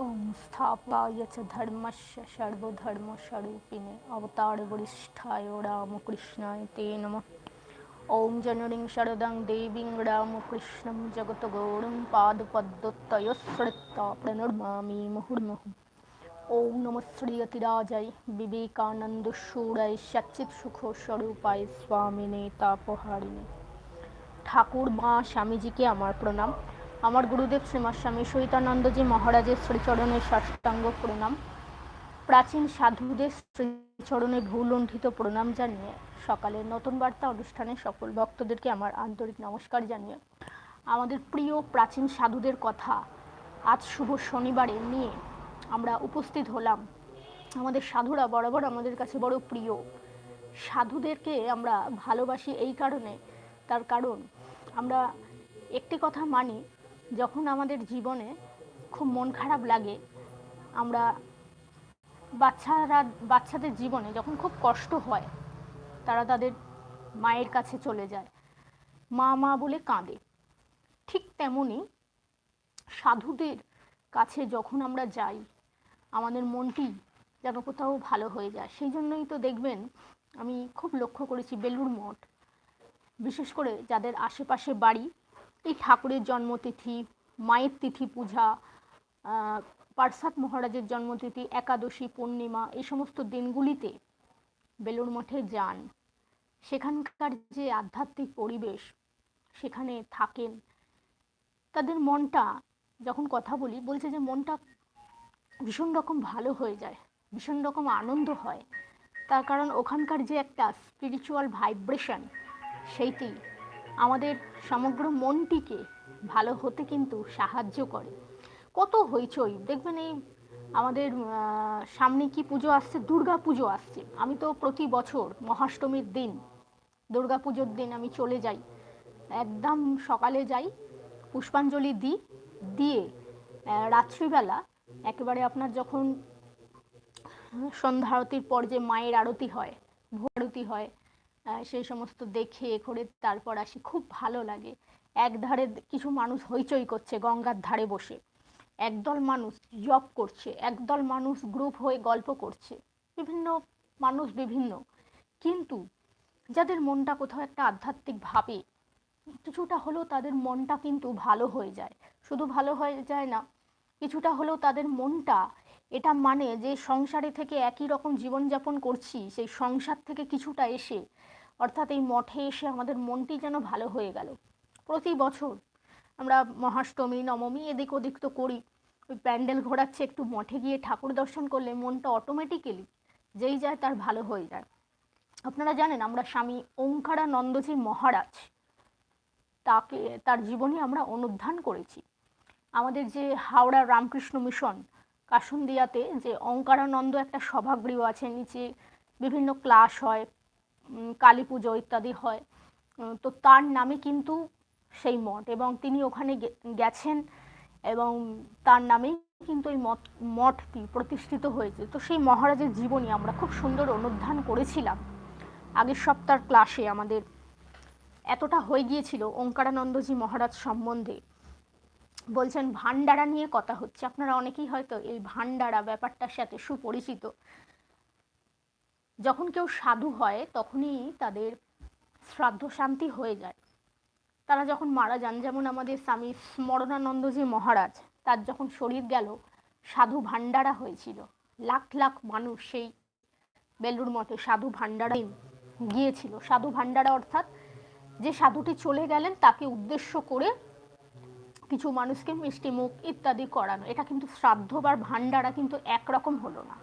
ওম স্থাপায়চ ধর্মস্য সর্বধর্ম স্বরূপিণে অবতার বরিষ্ঠায় রামকৃষ্ণায় তে নম ওম জনরিং শরদং দেবীং রামকৃষ্ণম জগত গৌরম পাদপদ্মতয়শ্রিত প্রণুর্মামি মুহুর্মুহ ওম নম শ্রী অতিরাজায় বিবেকানন্দ সুরায় সচ্চিৎ সুখ স্বরূপায় স্বামিনে তাপহারিণী ঠাকুর মা স্বামীজিকে আমার প্রণাম আমার গুরুদেব শ্রীমা স্বামী সহিতানন্দজি মহারাজের শ্রীচরণে সাষ্টাঙ্গ প্রণাম। প্রাচীন সাধুদের শ্রীচরণে ভুলণ্ঠিত প্রণাম জানিয়ে সকালের নতুন বার্তা অনুষ্ঠানে সকল ভক্তদেরকে আমার আন্তরিক নমস্কার জানিয়ে আমাদের প্রিয় প্রাচীন সাধুদের কথা আজ শুভ শনিবারে নিয়ে আমরা উপস্থিত হলাম। আমাদের সাধুরা বরাবর আমাদের কাছে বড় প্রিয়। সাধুদেরকে আমরা ভালোবাসি এই কারণে, তার কারণ আমরা একটি কথা মানি যখন আমাদের জীবনে খুব মন খারাপ লাগে, আমরা বাচ্চারা, বাচ্চাদের জীবনে যখন খুব কষ্ট হয়, তারা তাদের মায়ের কাছে চলে যায়। মা মা বলে কাঁদে। ঠিক তেমনি সাধুদের কাছে যখন আমরা যাই, আমাদের মনটি যেন কোথাও ভালো হয়ে যায়। সেই জন্যই তো দেখবেন, আমি খুব লক্ষ্য করেছি বেলুড় মঠ। বিশেষ করে যাদের আশেপাশে বাড়ি এই ঠাকুরের জন্মতিথি, মায়ের তিথি পূজা পার্সাদ মহারাজের জন্মতিথি, একাদশী পূর্ণিমা, এই সমস্ত দিনগুলিতে বেলুড় মঠে যান। সেখানকার যে আধ্যাত্মিক পরিবেশ সেখানে থাকেন। তাদের মনটা, যখন কথা বলি, বলছে যে মনটা ভীষণ রকম ভালো হয়ে যায়, ভীষণ রকম আনন্দ হয়। তার কারণ ওখানকার যে একটা স্পিরিচুয়াল ভাইব্রেশন সেইটি আমাদের সমগ্র মনটিকে ভালো হতে কিন্তু সাহায্য করে। কত হইচই, দেখবেন এই আমাদের সামনে কি পুজো আসছে? দুর্গা পুজো আসছে। আমি তো প্রতি বছর মহাষ্টমীর দিন, দুর্গা পুজোর দিন আমি চলে যাই। একদম সকালে যাই, পুষ্পাঞ্জলি দিই, দিয়ে রাত্রিবেলা একেবারে আপনার যখন সন্ধ্যা আরতির পর যে মায়ের আরতি হয় ভোর আরতি হয় সেই সমস্ত দেখে করে তারপর আসি। খুব ভালো লাগে। এক ধারে কিছু মানুষ হইচই করছে গঙ্গার ধারে বসে। একদল মানুষ জব করছে, একদল মানুষ গ্রুপ হয়ে গল্প করছে। বিভিন্ন মানুষ বিভিন্ন। কিন্তু যাদের মনটা কোথাও একটা আধ্যাত্মিক ভাবে, কিছুটা হলেও তাদের মনটা কিন্তু ভালো হয়ে যায়। শুধু ভালো হয়ে যায় না, কিছুটা হলেও তাদের মনটা এটা মানে যে সংসারে থেকে একই রকম জীবনযাপন করছি, সেই সংসার থেকে কিছুটা এসে অর্থাৎ এই মঠে এসে আমাদের মনটি যেন ভালো হয়ে গেল। প্রতি বছর আমরা মহাষ্টমী, নবমী এদিক ওদিক তো করি। ওই প্যান্ডেল ঘোরাচ্ছে, একটু মঠে গিয়ে ঠাকুর দর্শন করলে মনটা অটোমেটিক্যালি যেই যায় তার ভালো হয়ে যায়। আপনারা জানেন আমরা স্বামী ওঙ্কারানন্দজি মহারাজ, তাকে, তার জীবনী আমরা অনুধান করেছি। আমাদের যে হাওড়া রামকৃষ্ণ মিশন, কাসুন্দিয়াতে যে অঙ্কারানন্দ একটা সভাগৃহ আছে, নিচে বিভিন্ন ক্লাস হয় কালী পুজো ইত্যাদি হয়। তো তার নামে কিন্তু সেই মঠ এবং তিনি ওখানে গেছেন এবং তার নামেই কিন্তু এই মঠ, মঠটি প্রতিষ্ঠিত হয়েছে। তো সেই মহারাজের জীবনী আমরা খুব সুন্দর অনুধান করেছিলাম। আগের সপ্তাহের ক্লাসে আমাদের এতটা হয়ে গিয়েছিল ওঙ্কারানন্দজি মহারাজ সম্বন্ধে। বলছেন ভান্ডারা নিয়ে কথা হচ্ছে। আপনারা অনেকেই হয়তো এই ভান্ডারা ব্যাপারটার সাথে সুপরিচিত। যখন কেউ সাধু হয়, তখনই তাদের শ্রাদ্ধ শান্তি হয়ে যায়। তারা যখন মারা যান, যেমন আমাদের স্বামী স্মরণানন্দজি মহারাজ, তার যখন শরীর গেল, সাধু ভান্ডারা হয়েছিল। লাখ লাখ মানুষ সেই বেলুর মঠে সাধু ভান্ডারা গিয়েছিল। সাধু ভান্ডারা অর্থাৎ যে সাধুটি চলে গেলেন, তাকে উদ্দেশ্য করে কিছু মানুষকে মিষ্টি মুখ ইত্যাদি করানো। এটা কিন্তু শ্রাদ্ধ বা ভান্ডারা কিন্তু একরকম হলো না।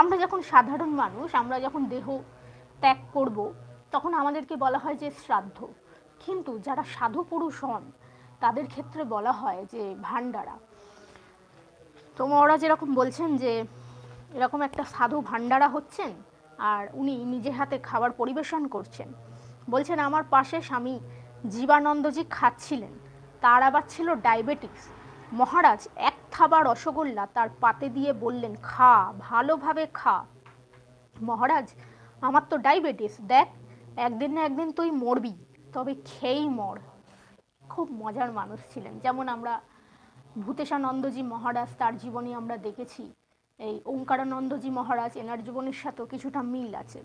আমরা যখন সাধারণ মানুষ, আমরা যখন দেহ ত্যাগ করব, তখন আমাদেরকে বলা হয় যে শ্রাদ্ধ। কিন্তু যারা সাধু পুরুষ হন, তাদের ক্ষেত্রে বলা হয় যে ভান্ডারা তো ওরা যেরকম বলছেন যে, এরকম একটা সাধু ভান্ডারা হচ্ছেন, আর উনি নিজে হাতে খাবার পরিবেশন করছেন। বলছেন, আমার পাশে স্বামী জীবানন্দজি খাচ্ছিলেন। তার আবার ছিল ডায়াবেটিস। মহারাজ এক থাবা রসগোল্লা তার পাতে দিয়ে বললেন, খা, ভালোভাবে খা। মহারাজ, আমার তো ডায়াবেটিস, দেখ, একদিন না একদিন তুই মরবি, তবে খেয়েই মর। খুব মজার মানুষ ছিলেন। যেমন আমরা ভূতেশানন্দজি মহারাজ, তার জীবনী আমরা দেখেছি। এই ওঙ্কারানন্দজি মহারাজ, এনার জীবনের সাথেও কিছুটা মিল আছে।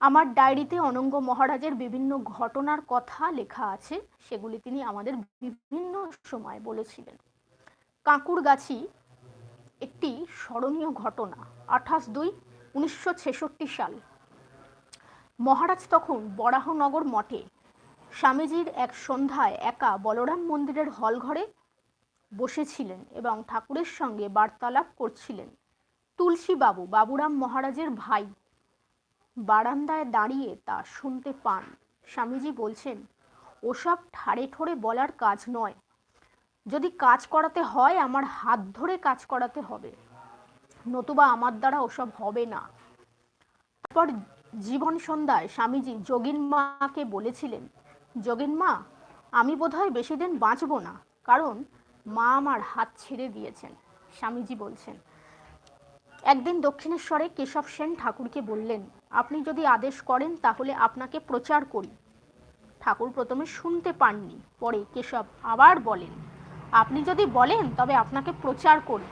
আমার ডায়েরিতে অনঙ্গ মহারাজের বিভিন্ন ঘটনার কথা লেখা আছে, সেগুলি তিনি আমাদের বিভিন্ন সময় বলেছিলেন। কাঁকুরগাছি একটি স্মরণীয় ঘটনা, আঠাশ দুই উনিশশো ছেষট্টি সাল। মহারাজ তখন বরাহনগর মঠে স্বামীজির এক সন্ধ্যায় একা বলরাম মন্দিরের হল ঘরে বসেছিলেন এবং ঠাকুরের সঙ্গে বার্তালাপ করছিলেন। তুলসী বাবু বাবুরাম মহারাজের ভাই, বারান্দায় দাঁড়িয়ে তা শুনতে পান। স্বামীজি বলছেন, ওসব ঠাড়ে ঠোড়ে বলার কাজ নয়। যদি কাজ করাতে হয়, আমার হাত ধরে কাজ করাতে হবে। নতুবা আমার দ্বারা ওসব হবে না। তারপর জীবন সন্ধ্যায় স্বামীজি যোগিন মাকে বলেছিলেন, যোগিন মা, আমি বোধহয় বেশি দিন বাঁচব না, কারণ মা আমার হাত ছেড়ে দিয়েছেন। স্বামীজি বলছেন। একদিন দক্ষিণেশ্বরে কেশব সেন ঠাকুরকে বললেন, আপনি যদি আদেশ করেন, তাহলে আপনাকে প্রচার করি। ঠাকুর প্রথমে শুনতে পাননি, পরে কেশব আবার বলেন আপনি যদি বলেন, তবে আপনাকে প্রচার করি।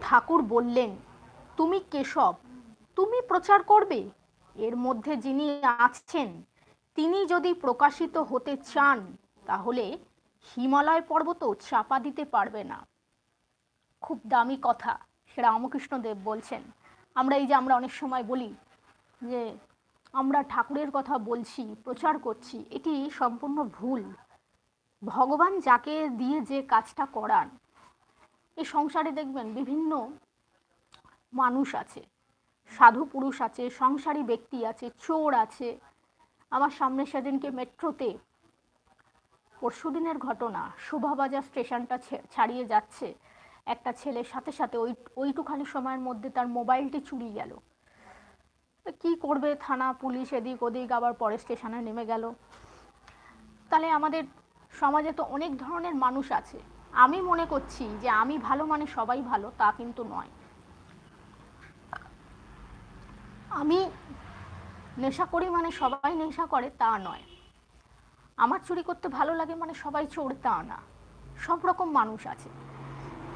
ঠাকুর বললেন, তুমি কেশব, তুমি প্রচার করবে? এর মধ্যে যিনি আছেন, তিনি যদি প্রকাশিত হতে চান, তাহলে হিমালয় পর্বত চাপা দিতে পারবে না। খুব দামি কথা রামকৃষ্ণ দেব বলছেন। আমরা এই যে, আমরা অনেক সময় বলি যে, আমরা ঠাকুরের কথা বলছি, প্রচার করছি, এটি সম্পূর্ণ ভুল। ভগবান যাকে দিয়ে যে কাজটা করান, এই সংসারে দেখবেন বিভিন্ন মানুষ আছে, সাধু পুরুষ আছে, সংসারী ব্যক্তি আছে, চোর আছে। আমার সামনে সেদিনকে মেট্রোতে পরশুদিনের ঘটনা, শোভাবাজার স্টেশনটা ছাড়িয়ে যাচ্ছে। একটা ছেলের সাথে সাথে ওই, ওইটুখানি সময়ের মধ্যে তার মোবাইলটি চুরি গেল। কি করবে থানা, পুলিশ, এদিক ওদিক, আবার পরে স্টেশনে নেমে গেল। তাহলে আমাদের সমাজে তো অনেক ধরনের মানুষ আছে। আমি মনে করছি যে আমি ভালো মানে সবাই ভালো, তা কিন্তু নয়। আমি নেশা করি মানে সবাই নেশা করে, তা নয়। আমার চুরি করতে ভালো লাগে মানে সবাই চোর, তা না। সব রকম মানুষ আছে।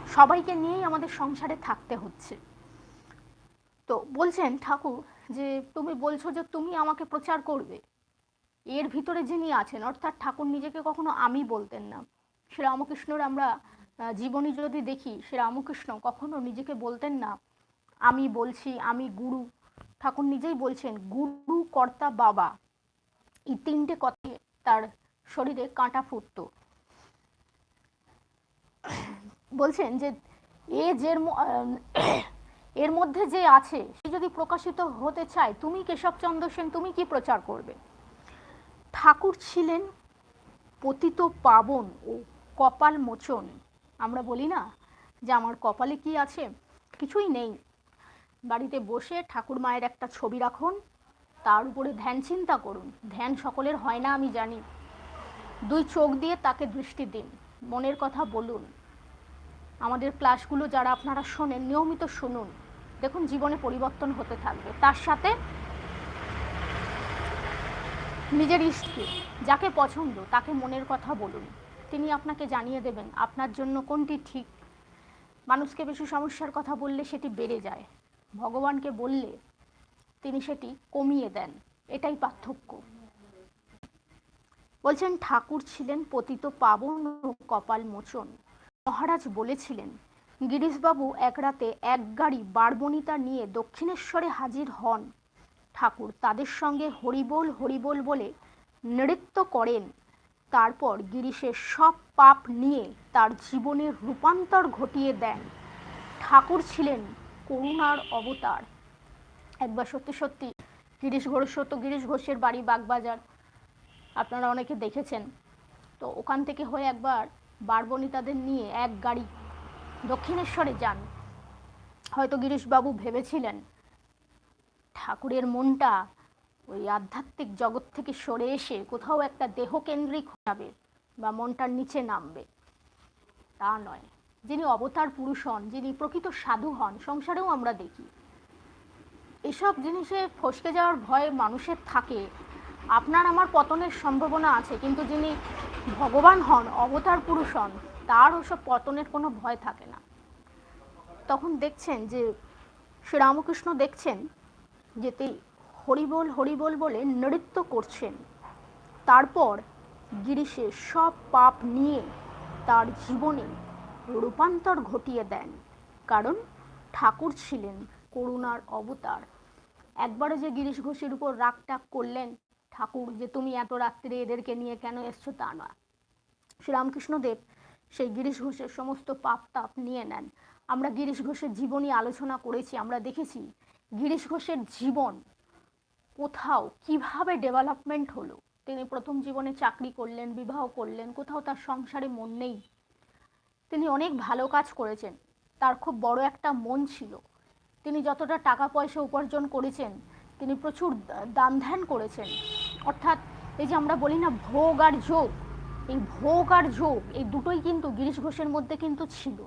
সবাইকে নিয়েই আমাদের সংসারে থাকতে হচ্ছে। তো বলছেন ঠাকুর যে, তুমি বলছো যে তুমি আমাকে প্রচার করবে। এর ভিতরে যিনি আছেন, অর্থাৎ ঠাকুর নিজেকে কখনো আমি বলতেন না। শ্রী রামকৃষ্ণর আমরা জীবনী যদি দেখি শ্রী রামকৃষ্ণ কখনো নিজেকে বলতেন না, আমি বলছি, আমি গুরু। ঠাকুর নিজেই বলছেন, গুরু, কর্তা, বাবা। এই তিনটে কথা তার শরীরে কাঁটা ফুটত। বলছেন যে, এ যে এর মধ্যে যে আছে, সে যদি প্রকাশিত হতে চায়, তুমি কেশবচন্দ্র সেন, তুমি কি প্রচার করবে? ঠাকুর ছিলেন পতিত পাবন ও কপাল মোচন। আমরা বলি না যে আমার কপালে কি আছে? কিছুই নেই। বাড়িতে বসে ঠাকুর মায়ের একটা ছবি রাখুন, তার উপরে ধ্যান চিন্তা করুন। ধ্যান সকলের হয় না, আমি জানি। দুই চোখ দিয়ে তাকে দৃষ্টি দিন, মনের কথা বলুন। আমাদের ক্লাসগুলো যারা আপনারা শোনেন, নিয়মিত শুনুন। দেখুন, জীবনে পরিবর্তন হতে থাকবে। তার সাথে নিজের স্ত্রী যাকে পছন্দ, তাকে মনের কথা বলুন। তিনি আপনাকে জানিয়ে দেবেন, আপনার জন্য কোনটি ঠিক। মানুষকে বেশি সমস্যার কথা বললে সেটি বেড়ে যায়। ভগবানকে বললে তিনি সেটি কমিয়ে দেন। এটাই পার্থক্য। বলছেন, ঠাকুর ছিলেন পতিত পাবন ও কপাল মোচন। মহারাজ বলেছিলেন, গিরিশবাবু এক রাতে এক গাড়ি বারবনিতা নিয়ে দক্ষিণেশ্বরে হাজির হন। ঠাকুর তাদের সঙ্গে হরিবোল হরিবোল বলে নৃত্য করেন। তারপর গিরিশের সব পাপ নিয়ে তার জীবনের রূপান্তর ঘটিয়ে দেন। ঠাকুর ছিলেন করুণার অবতার। একবার সত্যি সত্যি গিরিশ ঘোষ তো গিরিশ ঘোষের বাড়ি বাগবাজার, আপনারা অনেকে দেখেছেন। তো ওখান থেকে হয়ে একবার বারবনিতাদের নিয়ে এক গাড়ি দক্ষিণেশ্বরে যান। হয়তো গিরিশবাবু ভেবেছিলেন ঠাকুরের মনটা ওই আধ্যাত্মিক জগৎ থেকে সরে এসে কোথাও একটা দেহকেন্দ্রিক যাবে বা মনটার নিচে নামবে। তা নয়। যিনি অবতার পুরুষ হন, যিনি প্রকৃত সাধু হন, সংসারেও আমরা দেখি। এসব জিনিসে ফসকে যাওয়ার ভয় মানুষের থাকে। আপনার আমার পতনের সম্ভাবনা আছে, কিন্তু যিনি ভগবান হন, অবতার পুরুষ হন, তার ওসব পতনের কোনো ভয় থাকে না। তখন দেখছেন যে শ্রীরামকৃষ্ণ দেখছেন যে তিনি হরিবোল হরিবোল বলে নৃত্য করছেন। তারপর গিরিশের সব পাপ নিয়ে তার জীবনে রূপান্তর ঘটিয়ে দেন, কারণ ঠাকুর ছিলেন করুণার অবতার। একবারও যে গিরিশ ঘোষের উপর রাগ টাক করলেন, ঠাকুর যে তুমি এত রাত্রে এদেরকে নিয়ে কেন এসছো তা না শ্রীরামকৃষ্ণদেব সেই গিরিশ ঘোষের সমস্ত পাপ তাপ নিয়ে নেন। আমরা গিরিশ ঘোষের জীবনী আলোচনা করেছি, আমরা দেখেছি গিরিশ ঘোষের জীবন কোথাও কীভাবে ডেভেলপমেন্ট হলো? তিনি প্রথম জীবনে চাকরি করলেন, বিবাহ করলেন, কোথাও তার সংসারে মন নেই। তিনি অনেক ভালো কাজ করেছেন, তার খুব বড় একটা মন ছিল। তিনি যতটা টাকা পয়সা উপার্জন করেছেন, তিনি প্রচুর দান ধ্যান করেছেন। অর্থাৎ এই যে আমরা বলি না ভোগ আর যোগ, এই ভোগ আর যোগ, এই দুটোই কিন্তু গিরিশ ঘোষের মধ্যে কিন্তু ছিল।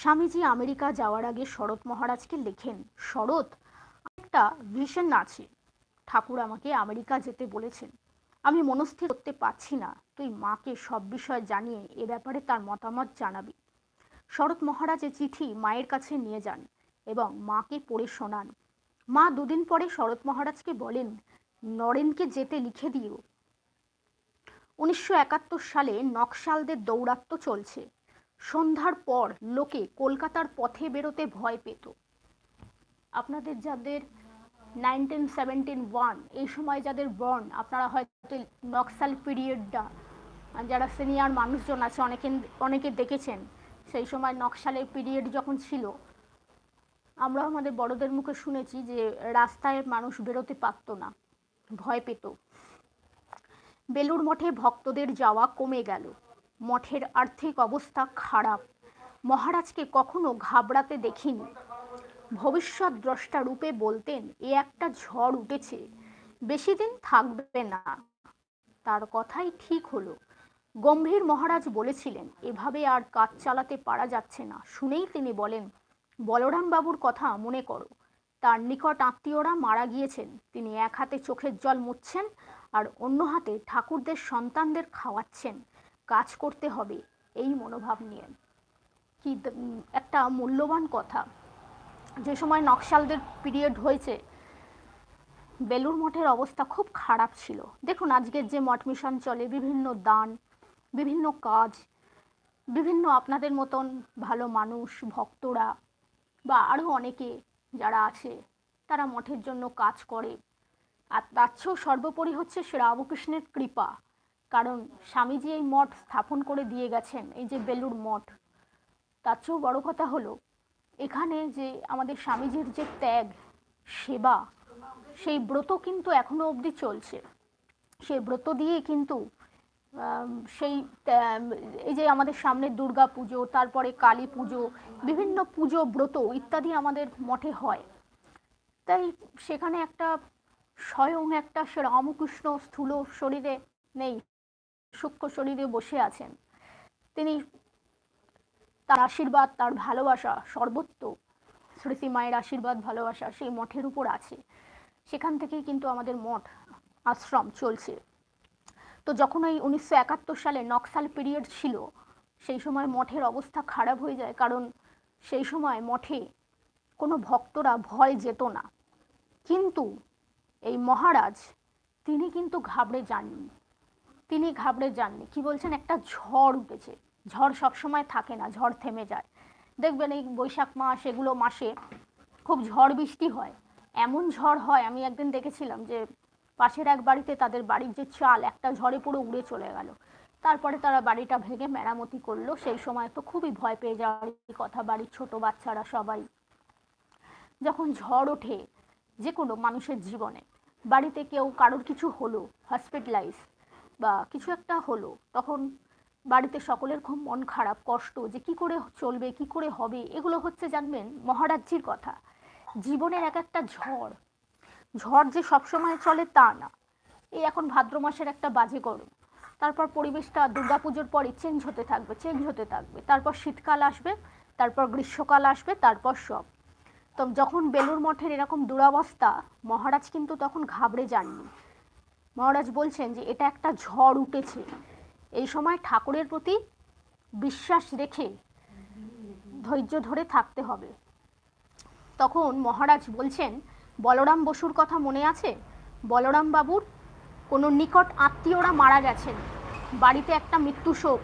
স্বামীজি আমেরিকা যাওয়ার আগে শরৎ মহারাজকে লেখেন, শরৎ একটা ভিশন আছে ঠাকুর আমাকে আমেরিকা যেতে বলেছেন। আমি মনস্থির করতে পারছি না। তুই মাকে সব বিষয় জানিয়ে এ ব্যাপারে তার মতামত জানাবি। শরৎ মহারাজের চিঠি মায়ের কাছে নিয়ে যান এবং মাকে পড়ে শোনান। মা দুদিন পরে শরৎ মহারাজকে বলেন, নরেনকে যেতে লিখে দিও। উনিশশো একাত্তর সালে নকশালদের দৌরাত্ম্য চলছে। সন্ধ্যার পর লোকে কলকাতার পথে বেরোতে ভয় পেত। আপনাদের যাদের নাইনটিন সেভেন্টিন ওয়ান এই সময় যাদের বর্ন আপনারা হয়তো নকশাল পিরিয়ডটা যারা সিনিয়র মানুষজন আছে অনেকে অনেকে দেখেছেন, সেই সময় নকশালের পিরিয়ড যখন ছিল আমরা আমাদের বড়দের মুখে শুনেছি যে রাস্তায় মানুষ বেরোতে পারতো না, ভয় পেত। বেলুর মঠে ভক্তদের যাওয়া কমে গেল। মঠের আর্থিক অবস্থা খারাপ। মহারাজকে কখনো ঘাবড়াতে দেখিনি। ভবিষ্যৎ দ্রষ্টা রূপে বলতেন, এ একটা ঝড় উঠেছে, বেশি দিন থাকবে না। তার কথাই ঠিক হলো। গম্ভীর মহারাজ বলেছিলেন, এভাবে আর কাজ চালাতে পারা যাচ্ছে না। শুনেই তিনি বলেন বলরাম বাবুর কথা মনে করো। তার নিকট আত্মীয়রা মারা গিয়েছেন। তিনি এক হাতে চোখের জল মুছছেন আর অন্য হাতে ঠাকুরদের সন্তানদের খাওয়াচ্ছেন। কাজ করতে হবে, এই মনোভাব নিয়ে। কি একটা মূল্যবান কথা। যে সময় নকশালদের পিরিয়ড হয়েছে বেলুর মঠের অবস্থা খুব খারাপ ছিল। দেখুন, আজকের যে মঠ মিশন চলে, বিভিন্ন দান, বিভিন্ন কাজ, বিভিন্ন আপনাদের মতন ভালো মানুষ, ভক্তরা, বা আরও অনেকে যারা আছে, তারা মঠের জন্য কাজ করে। আর তার চেয়েও সর্বোপরি হচ্ছে শ্রী রামকৃষ্ণের কৃপা। কারণ স্বামীজি এই মঠ স্থাপন করে দিয়ে গেছেন, এই যে বেলুর মঠ। তার চেয়েও বড় কথা হলো, এখানে যে আমাদের স্বামীজির যে ত্যাগ, সেবা, সেই ব্রত কিন্তু এখনও অবধি চলছে। সেই ব্রত দিয়ে কিন্তু সেই এই যে আমাদের সামনে দুর্গা পুজো, তারপরে কালী পুজো, বিভিন্ন পুজো, ব্রত ইত্যাদি আমাদের মঠে হয়। তাই সেখানে একটা স্বয়ং একটা সে রামকৃষ্ণ স্থূল শরীরে নেই। সূক্ষ্ম শরীরে বসে আছেন। তিনি তার আশীর্বাদ, তার ভালোবাসা, সর্বত্র স্মৃতি মায়ের আশীর্বাদ, ভালোবাসা সেই মঠের উপর আছে। সেখান থেকেই কিন্তু আমাদের মঠ, আশ্রম চলছে। তো যখন ওই উনিশশো সালে নকশাল পিরিয়ড ছিল, সেই সময় মঠের অবস্থা খারাপ হয়ে যায়, কারণ সেই সময় মঠে কোনো ভক্তরা ভয় যেত না। কিন্তু এই মহারাজ, তিনি কিন্তু ঘাবড়ে যাননি। তিনি ঘাবড়ে যাননি। কি বলছেন? একটা ঝড় উঠেছে। ঝড় সবসময় থাকে না, ঝড় থেমে যায়। দেখবেন এই বৈশাখ মাস এগুলো মাসে খুব ঝড় বৃষ্টি হয়। এমন ঝড় হয়, আমি একদিন দেখেছিলাম যে পাশের এক বাড়িতে তাদের বাড়ির যে চাল, একটা ঝড়ে পুরো উড়ে চলে গেল। তারপরে তারা বাড়িটা ভেঙে মেরামতি করল। সেই সময় তো খুবই ভয় পেয়ে যাওয়ার কথা, বাড়ির ছোট বাচ্চারা সবাই। যখন ঝড় ওঠে যে কোনো মানুষের জীবনে, বাড়িতে কেউ কারোর কিছু হলো হসপিটালাইজ বা কিছু একটা হলো, তখন বাড়িতে সকলের খুব মন খারাপ, কষ্ট যে কি করে চলবে, কি করে হবে, এগুলো হচ্ছে জানবেন মহারাজ্যির কথা। জীবনের এক একটা ঝড় ঝড় যে সবসময় চলে তা না। এই এখন ভাদ্র মাসের একটা বাজে গরম। তারপর পরিবেশটা দুর্গাপুজোর পরে চেঞ্জ হতে থাকবে চেঞ্জ হতে থাকবে। তারপর শীতকাল আসবে, তারপর গ্রীষ্মকাল আসবে, তারপর সব। তো যখন বেলুর মঠের এরকম দুরাবস্থা, মহারাজ কিন্তু তখন ঘাবড়ে যাননি। মহারাজ বলছেন যে এটা একটা ঝড় উঠেছে। এই সময় ঠাকুরের প্রতি বিশ্বাস রেখে ধৈর্য ধরে থাকতে হবে। তখন মহারাজ বলছেন, বলরাম বসুর কথা মনে আছে? বলরাম বাবুর কোনো নিকট আত্মীয়রা মারা গেছেন। বাড়িতে একটা মৃত্যু শোক।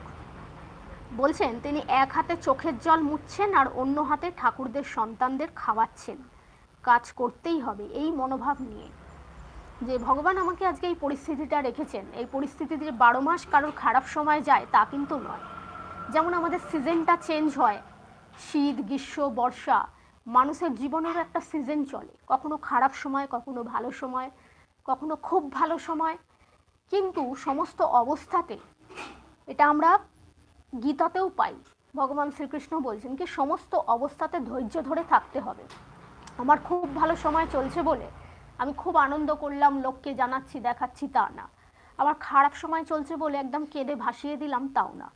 বলছেন, তিনি এক হাতে চোখের জল মুছছেন আর অন্য হাতে ঠাকুরদের সন্তানদের খাওয়াচ্ছেন। কাজ করতেই হবে, এই মনোভাব নিয়ে। যে ভগবান আমাকে আজকে এই পরিস্থিতিটা রেখেছেন। এই পরিস্থিতিতে বারো মাস কারোর খারাপ সময় যায়, তা কিন্তু নয়। যেমন আমাদের সিজনটা চেঞ্জ হয়, শীত, গ্রীষ্ম, বর্ষা, মানুষের জীবনেরও একটা সিজন চলে। কখনো খারাপ সময়, কখনো ভালো সময়, কখনো খুব ভালো সময়। কিন্তু সমস্ত অবস্থাতে এটা আমরা গীতাতেও পাই। ভগবান শ্রীকৃষ্ণ বলছেন কি, সমস্ত অবস্থাতে ধৈর্য ধরে থাকতে হবে। আমার খুব ভালো সময় চলছে বলে আমি খুব আনন্দ করলাম, লোককে জানাচ্ছি, দেখাচ্ছি তা না। আবার খারাপ সময় চলছে বলে একদম কেঁদে ভাসিয়ে দিলাম তাও না।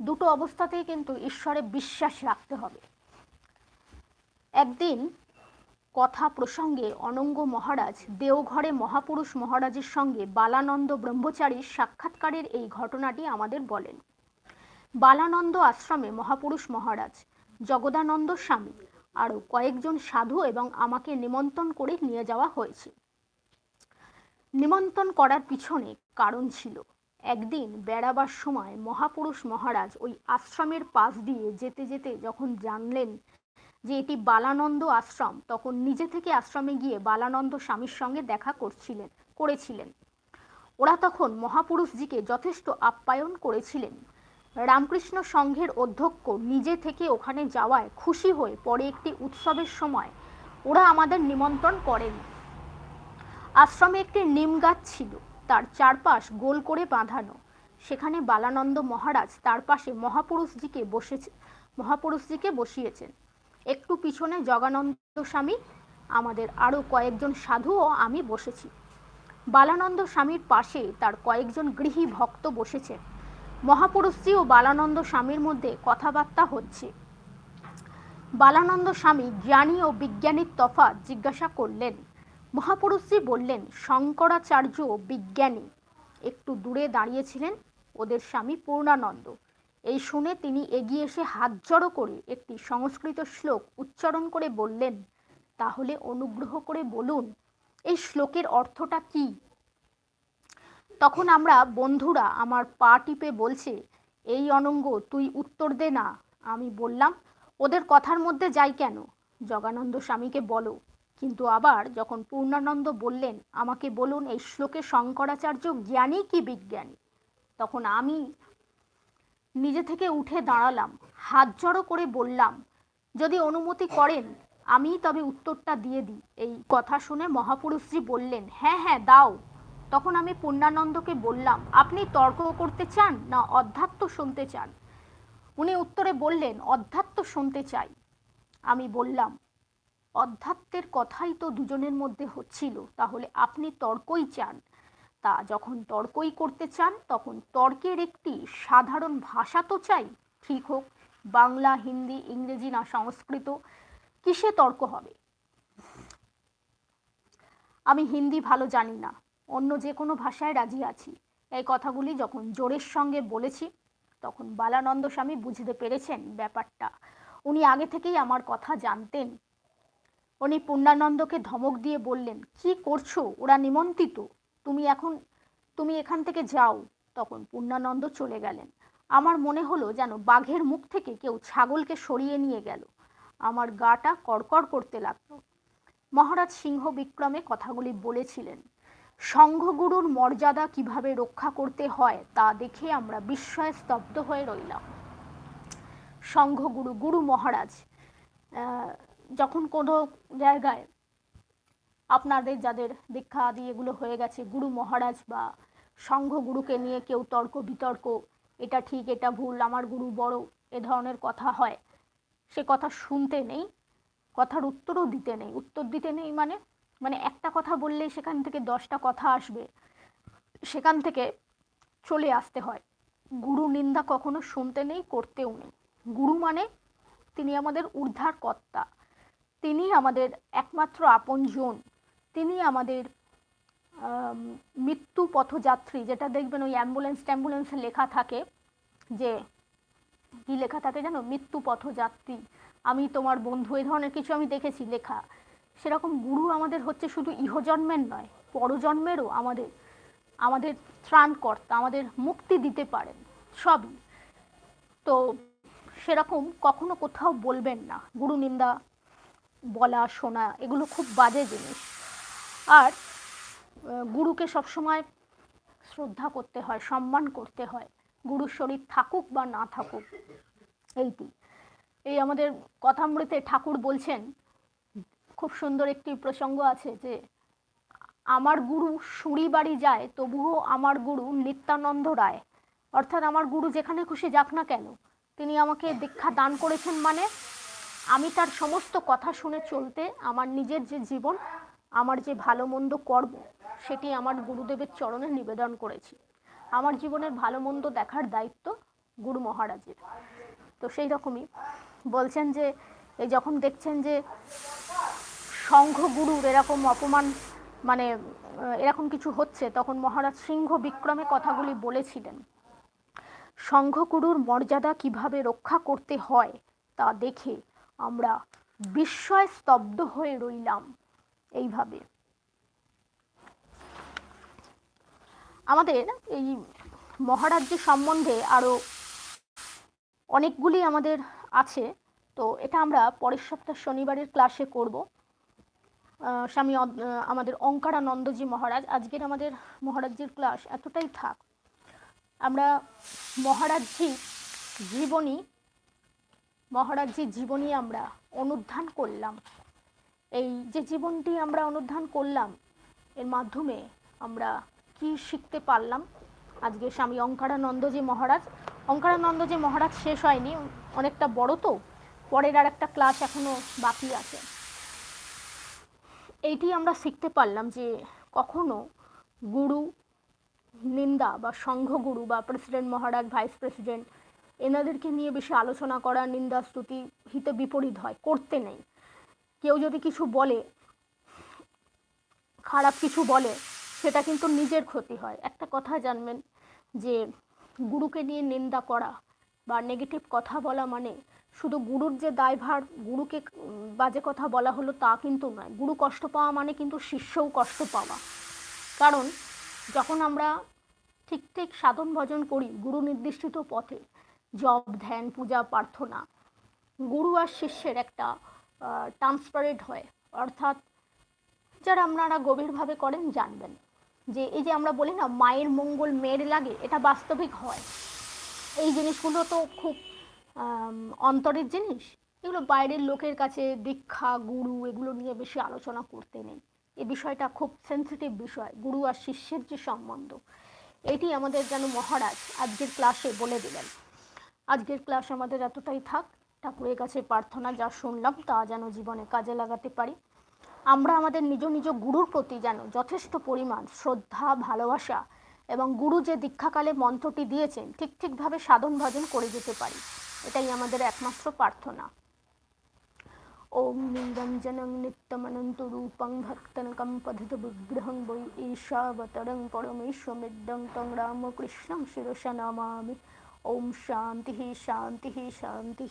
দুটো অবস্থাতেই কিন্তু ঈশ্বরে বিশ্বাস রাখতে হবে। একদিন কথা প্রসঙ্গে অনঙ্গ মহারাজ, দেওঘরে মহাপুরুষ মহারাজের সঙ্গে বালানন্দ ব্রহ্মচারীর সাক্ষাৎকারের এই ঘটনাটি আমাদের বলেন। বালানন্দ আশ্রমে মহাপুরুষ মহারাজ, জগদানন্দ স্বামী আরও কয়েকজন সাধু এবং আমাকে নিমন্ত্রণ করে নিয়ে যাওয়া হয়েছে। নিমন্ত্রণ করার পিছনে কারণ ছিল, একদিন বেড়াবার সময় মহাপুরুষ মহারাজ ওই আশ্রমের পাশ দিয়ে যেতে যেতে যখন জানলেন যে এটি বালানন্দ আশ্রম, তখন নিজে থেকে আশ্রমে গিয়ে বালানন্দ স্বামীর সঙ্গে দেখা করছিলেন, করেছিলেন। ওরা তখন মহাপুরুষজিকে যথেষ্ট আপ্যায়ন করেছিলেন। রামকৃষ্ণ সংঘের অধ্যক্ষ নিজে থেকে ওখানে যাওয়ায় খুশি হয়ে পরে একটি উৎসবের সময় ওরা আমাদের নিমন্ত্রণ করেন। আশ্রমে একটি নিম গাছ ছিল, তার চারপাশ গোল করে বাঁধানো। সেখানে বালানন্দ মহারাজ তার পাশে মহাপুরুষজিকে বসেছে মহাপুরুষজিকে বসিয়েছেন। একটু পিছনে জগানন্দ স্বামী, আমাদের আরও কয়েকজন সাধু ও আমি বসেছি। বালানন্দ স্বামীর পাশে তার কয়েকজন গৃহী ভক্ত বসেছে মহাপুরুষজি ও বালানন্দ স্বামীর মধ্যে কথাবার্তা হচ্ছে। বালানন্দ স্বামী জ্ঞানী ও বিজ্ঞানীর তফাৎ জিজ্ঞাসা করলেন। মহাপুরুষজি বললেন, শঙ্করাচার্য বিজ্ঞানী, একটু দূরে দাঁড়িয়েছিলেন ওদের স্বামী পূর্ণানন্দ। এই শুনে তিনি এগিয়ে এসে হাত জড়ো করে একটি সংস্কৃত শ্লোক উচ্চারণ করে বললেন, তাহলে অনুগ্রহ করে বলুন, এই শ্লোকের অর্থটা কি? তখন আমরা, বন্ধুরা, আমার পা টিপে বলছে, এই অনঙ্গ, তুই উত্তর দে না। আমি বললাম, ওদের কথার মধ্যে যাই কেন? জগানন্দ স্বামীকে বলো। কিন্তু আবার যখন পূর্ণানন্দ বললেন, আমাকে বলুন, এই শ্লোকে শঙ্করাচার্য জ্ঞানী কি বিজ্ঞানী? তখন আমি নিজে থেকে উঠে দাঁড়ালাম, হাত জড়ো করে বললাম, যদি অনুমতি করেন আমি তবে উত্তরটা দিয়ে দিই। এই কথা শুনে মহাপুরুষজি বললেন হ্যাঁ হ্যাঁ দাও। তখন আমি পূর্ণানন্দকে বললাম, আপনি তর্ক করতে চান না অধ্যাত্ম শুনতে চান? উনি উত্তরে বললেন, অধ্যাত্ম শুনতে চাই। আমি বললাম, অধ্যাত্মের কথাই তো দুজনের মধ্যে হচ্ছিল, তাহলে আপনি তর্কই চান। তা যখন তর্কই করতে চান, তখন তর্কের একটি সাধারণ ভাষা তো চাই, ঠিক হোক, বাংলা, হিন্দি, ইংরেজি না সংস্কৃত, কিসে তর্ক হবে? আমি হিন্দি ভালো জানি না। অন্য যে কোনো ভাষায় রাজি আছি। এই কথাগুলি যখন জোরের সঙ্গে বলেছি, তখন বালানন্দ স্বামী বুঝতে পেরেছেন ব্যাপারটা। উনি আগে থেকেই আমার কথা জানতেন। উনি পূর্ণানন্দকে ধমক দিয়ে বললেন, কি করছ? ওরা নিমন্ত্রিত। তুমি এখন, তুমি এখান থেকে যাও। তখন পূর্ণানন্দ চলে গেলেন। আমার মনে হলো যেন বাঘের মুখ থেকে কেউ ছাগলকে সরিয়ে নিয়ে গেল। আমার গাটা কড়কড় করতে লাগল। মহারাজ সিংহ বিক্রমে কথাগুলি বলেছিলেন। সংঘগুরুর মর্যাদা কীভাবে রক্ষা করতে হয় তা দেখে আমরা বিস্ময়ে স্তব্ধ হয়ে রইলাম। সংঘগুরু, গুরু মহারাজ যখন কোনো জায়গায় আপনাদের যাদের দীক্ষা আদি এগুলো হয়ে গেছে, গুরু মহারাজ বা সংঘ গুরুকে নিয়ে কেউ তর্ক বিতর্ক, এটা ঠিক, এটা ভুল, আমার গুরু বড়, এ ধরনের কথা হয়, সে কথা শুনতে নেই, কথার উত্তরও দিতে নেই। উত্তর দিতে নেই মানে মানে একটা কথা বললে সেখান থেকে দশটা কথা আসবে। সেখান থেকে চলে আসতে হয়। গুরু নিন্দা কখনো শুনতে নেই, করতেও নেই। গুরু মানে তিনি আমাদের ঊর্ধ্বার কর্তা। তিনি আমাদের একমাত্র আপনজন। তিনি আমাদের মৃত্যু পথযাত্রী। যেটা দেখবেন ওই অ্যাম্বুলেন্স ট্যাম্বুলেন্সে লেখা থাকে যে, কি লেখা থাকে জানো? মৃত্যু পথযাত্রী। আমি তোমার বন্ধু। এই ধরনের কিছু আমি দেখেছি লেখা। সেরকম গুরু আমাদের হচ্ছে শুধু ইহজন্মের নয়, পরজন্মেরও আমাদের আমাদের ত্রাণকর্তা, আমাদের মুক্তি দিতে পারেন, সবই। তো সেরকম কখনো কোথাও বলবেন না, গুরু নিন্দা, বলা, শোনা, এগুলো খুব বাজে জিনিস। আর গুরুকে সবসময় শ্রদ্ধা করতে হয়, সম্মান করতে হয়, গুরুর শরীর থাকুক বা না থাকুক, এইটি। এই আমাদের কথামৃতে ঠাকুর বলছেন খুব সুন্দর একটি প্রসঙ্গ আছে যে, আমার গুরু সুরি বাড়ি যায়, তবুও আমার গুরু নিত্যানন্দ রায়। অর্থাৎ আমার গুরু যেখানে খুশি যাক না কেন, তিনি আমাকে দীক্ষা দান করেছেন মানে আমি তার সমস্ত কথা শুনে চলতে, আমার নিজের যে জীবন, আমার যে ভালো মন্দ কর্ম, সেটি আমার গুরুদেবের চরণে নিবেদন করেছি। আমার জীবনের ভালো মন্দ দেখার দায়িত্ব গুরু মহারাজের। তো সেই রকমই বলছেন যে, এই যখন দেখছেন যে সংঘ গুরুর এরকম অপমান মানে এরকম কিছু হচ্ছে, তখন মহারাজ সিংহ বিক্রমে কথাগুলি বলেছিলেন। সংঘগুরুর মর্যাদা কীভাবে রক্ষা করতে হয়, তা দেখে আমরা বিস্ময় স্তব্ধ হয়ে রইলাম এইভাবে। আমাদের এই মহারাজ্য সম্বন্ধে আরও অনেকগুলি আমাদের আছে, তো এটা আমরা পরের সপ্তাহ শনিবারের ক্লাসে করব। স্বামী আমাদের অঙ্কারানন্দজি মহারাজ, আজকের আমাদের মহারাজ্যের ক্লাস এতটাই থাক। আমরা মহারাজ্যি জীবনী মহারাজ্যের জীবনী আমরা অনুধ্যান করলাম। এই যে জীবনটি আমরা অনুধ্যান করলাম, এর মাধ্যমে আমরা কি শিখতে পারলাম? আজকে স্বামী অঙ্কারানন্দজি মহারাজ অঙ্কারানন্দজি মহারাজ শেষ হয়নি, অনেকটা বড় তো, পরের আর একটা ক্লাস এখনও বাকি আছে। এইটি আমরা শিখতে পারলাম যে কখনো গুরু, নিন্দা বা সংঘগুরু বা প্রেসিডেন্ট মহারাজ ভাইস প্রেসিডেন্ট এনাদেরকে নিয়ে বেশি আলোচনা করা, নিন্দা, স্তুতি হিতে বিপরীত হয়, করতে নেই। কেউ যদি কিছু বলে, খারাপ কিছু বলে, সেটা কিন্তু নিজের ক্ষতি হয়। একটা কথা জানবেন যে গুরুকে নিয়ে নিন্দা করা বা নেগেটিভ কথা বলা মানে শুধু গুরুর যে দায়ভার, গুরুকে বাজে কথা বলা হলো তা কিন্তু নয়। গুরু কষ্ট পাওয়া মানে কিন্তু শিষ্যও কষ্ট পাওয়া। কারণ যখন আমরা ঠিক ঠিক সাধন ভজন করি গুরু নির্দিষ্ট পথে, জপ, ধ্যান, পূজা, প্রার্থনা, গুরু আর শিষ্যের একটা ট্রান্সপারেন্ট হয়। অর্থাৎ যারা আপনারা গভীরভাবে করেন জানবেন যে এই যে আমরা বলি না, মায়ের মঙ্গল মেয়ের লাগে, এটা বাস্তবিক হয়। এই জিনিসগুলো তো খুব অন্তরের জিনিস। এগুলো বাইরের লোকের কাছে দীক্ষা, গুরু এগুলো নিয়ে বেশি আলোচনা করতে নেই। এই বিষয়টা খুব সেন্সিটিভ বিষয়, গুরু আর শিষ্যের যে সম্বন্ধ। এটি আমাদের যেন মহারাজ আজকের ক্লাসে বলে দিলেন। আজকের ক্লাস আমাদের এতটাই থাক, ঠাকুরের কাছে প্রার্থনা যা শুনলাম তা যেন জীবনে কাজে লাগাতে পারি। আমরা আমাদের নিজ নিজ গুরুর প্রতি যেন যথেষ্ট পরিমাণ শ্রদ্ধা, ভালোবাসা এবং গুরু যে দীক্ষাকালে মন্ত্রটি দিয়েছেন, ঠিক ঠিকভাবে সাধন ভজন করে যেতে পারি। এটাই আমাদের একমাত্র প্রার্থনা। ওম নিরঞ্জনং নিত্যমনন্ত রূপং ভক্তনকম পঠিত বিগ্রহং বৈ ঈশাবতরং পরমেশ্বমিদ্যং তং রামকৃষ্ণং শিরসা নমামি ওম শান্তি শান্তি শান্তি।